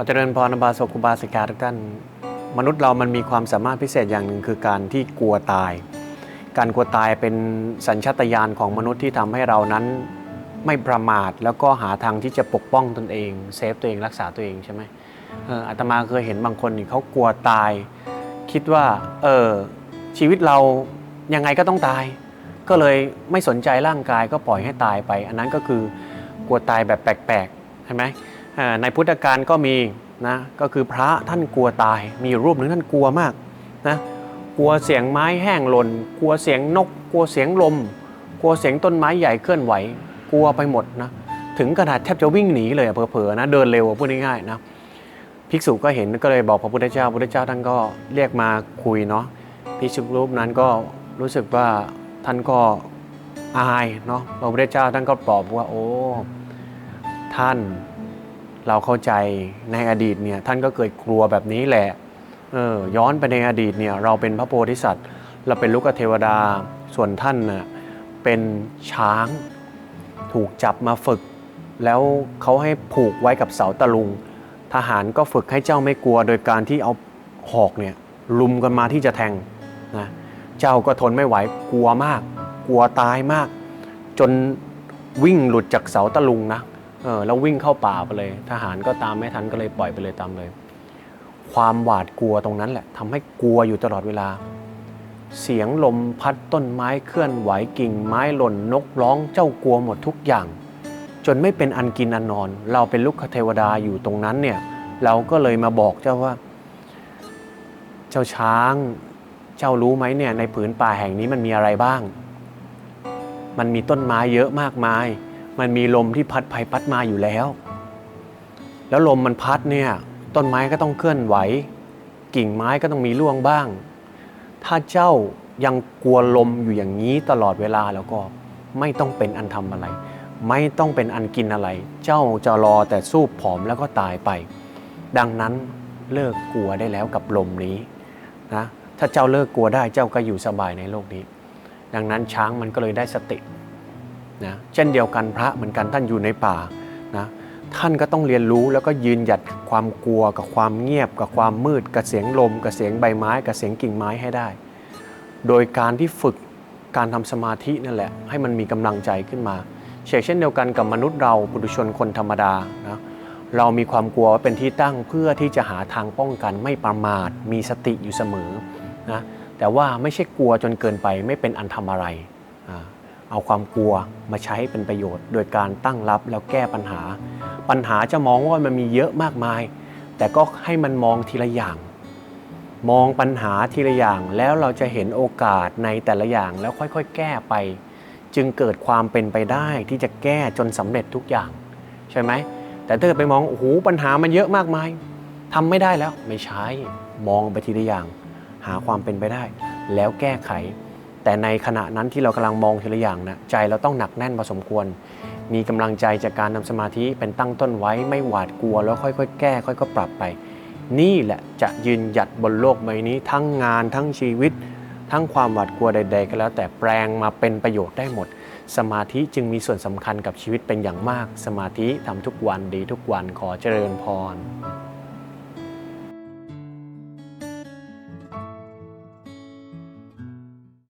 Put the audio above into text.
ขอเจริญพรนบาสกุบาสิกาทุกท่าน มนุษย์เรามันมีความสามารถพิเศษอย่างหนึ่งคือการที่กลัวตาย การกลัวตายเป็นสัญชาตญาณของมนุษย์ที่ทำให้เรานั้นไม่ประมาทแล้วก็หาทางที่จะปกป้องตนเองเซฟตัวเองรักษาตัวเองใช่ไหมอาตมาเคยเห็นบางคนเขากลัวตาย คิดว่าเออชีวิตเรายังไงก็ต้องตาย ก็เลยไม่สนใจร่างกายก็ปล่อยให้ตายไป อันนั้นก็คือกลัวตายแบบแปลกๆใช่ไหม ในพุทธการก็มีนะก็คือพระท่านกลัวตาย มีรูปหนึ่งท่านกลัวมากนะกลัวเสียงไม้แห้งหล่น กลัวเสียงนก กลัวเสียงลม กลัวเสียงต้นไม้ใหญ่เคลื่อนไหว กลัวไปหมดนะถึงขนาดแทบจะวิ่งหนีเลยอะเผลอๆนะเดินเร็วพูดง่ายๆนะภิกษุก็เห็นก็เลยบอกพระพุทธเจ้าพระพุทธเจ้าท่านก็เรียกมาคุยเนาะภิกษุรูปนั้นก็รู้สึกว่าท่านก็อายเนาะพระพุทธเจ้าท่านก็ปลอบว่าโอ้ท่าน เราเข้าใจในอดีตเนี่ยท่านก็เคยกลัวแบบนี้แหละเออย้อนไปในอดีตเนี่ยเราเป็นพระโพธิสัตว์ เราเป็นลูกเทวดาส่วนท่านน่ะเป็นช้างถูกจับมาฝึก แล้วเขาให้ผูกไว้กับเสาตะลุง ทหารก็ฝึกให้เจ้าไม่กลัว โดยการที่เอาหอกเนี่ยลุมกันมาที่จะแทงนะเจ้าก็ทนไม่ไหวกลัวมาก กลัวตายมาก จนวิ่งหลุดจากเสาตะลุงนะ เออแล้ววิ่งเข้าป่าไปเลย ทหารก็ตามไม่ทันก็เลยปล่อยไปเลยตามเลย ความหวาดกลัวตรงนั้นแหละทำให้กลัวอยู่ตลอดเวลา เสียงลมพัดต้นไม้เคลื่อนไหวกิ่ง ไม้หล่นนกร้องเจ้ากลัวหมดทุกอย่าง จนไม่เป็นอันกินอันนอน เราเป็นลูกเทวดาอยู่ตรงนั้นเนี่ย เราก็เลยมาบอกเจ้าว่า เจ้าช้างเจ้ารู้ไหมเนี่ยในผืนป่าแห่งนี้มันมีอะไรบ้าง มันมีต้นไม้เยอะมากมาย มันมีลมที่พัดไปพัดมาอยู่แล้ว แล้วลมมันพัดเนี่ยต้นไม้ก็ต้องเคลื่อนไหว กิ่งไม้ก็ต้องมีร่วงบ้าง ถ้าเจ้ายังกลัวลมอยู่อย่างนี้ตลอดเวลาแล้วก็ไม่ต้องเป็นอันทำอะไร ไม่ต้องเป็นอันกินอะไร เจ้าจะรอแต่สู้ผอมแล้วก็ตายไป ดังนั้นเลิกกลัวได้แล้วกับลมนี้นะถ้าเจ้าเลิกกลัวได้เจ้าก็อยู่สบายในโลกนี้ ดังนั้นช้างมันก็เลยได้สติ นะเช่นเดียวกันพระเหมือนกันท่านอยู่ในป่านะท่านก็ต้องเรียนรู้แล้วก็ยืนหยัดความกลัวกับความเงียบ กับความมืด กับเสียงลม กับเสียงใบไม้ กับเสียงกิ่งไม้ให้ได้ โดยการที่ฝึกการทำสมาธินั่นแหละให้มันมีกำลังใจขึ้นมาเช่นเดียวกันกับมนุษย์เราปุถุชนคนธรรมดานะเรามีความกลัวว่าเป็นที่ตั้งเพื่อที่จะหาทางป้องกันไม่ประมาท มีสติอยู่เสมอนะแต่ว่าไม่ใช่กลัวจนเกินไปไม่เป็นอันทำอะไรอ่า เอาความกลัวมาใช้เป็นประโยชน์ โดยการตั้งรับแล้วแก้ปัญหา ปัญหาจะมองว่ามันมีเยอะมากมาย แต่ก็ให้มันมองทีละอย่าง มองปัญหาทีละอย่างแล้วเราจะเห็นโอกาสในแต่ละอย่างแล้วค่อยๆ แก้ไป จึงเกิดความเป็นไปได้ที่จะแก้จนสำเร็จทุกอย่าง ใช่ไหมแต่ถ้าเกิดไปมองโอ้โหปัญหามันเยอะมากมายทำไม่ได้แล้วไม่ใช่มองไปทีละอย่าง หาความเป็นไปได้ แล้วแก้ไข แต่ในขณะนั้นที่เรากำลังมองทีละอย่างนะใจเราต้องหนักแน่นพอสมควร มีกำลังใจจากการทำสมาธิเป็นตั้งต้นไว้ไม่หวาดกลัวแล้วค่อยๆ แก้ค่อยๆปรับไป นี่แหละจะยืนหยัดบนโลกใบนี้ ทั้งงานทั้งชีวิต ทั้งความหวาดกลัวใด ๆ ก็แล้ว แต่แปลงมาเป็นประโยชน์ได้หมด สมาธิจึงมีส่วนสำคัญกับชีวิตเป็นอย่างมาก สมาธิทำทุกวันดีทุกวันขอเจริญพร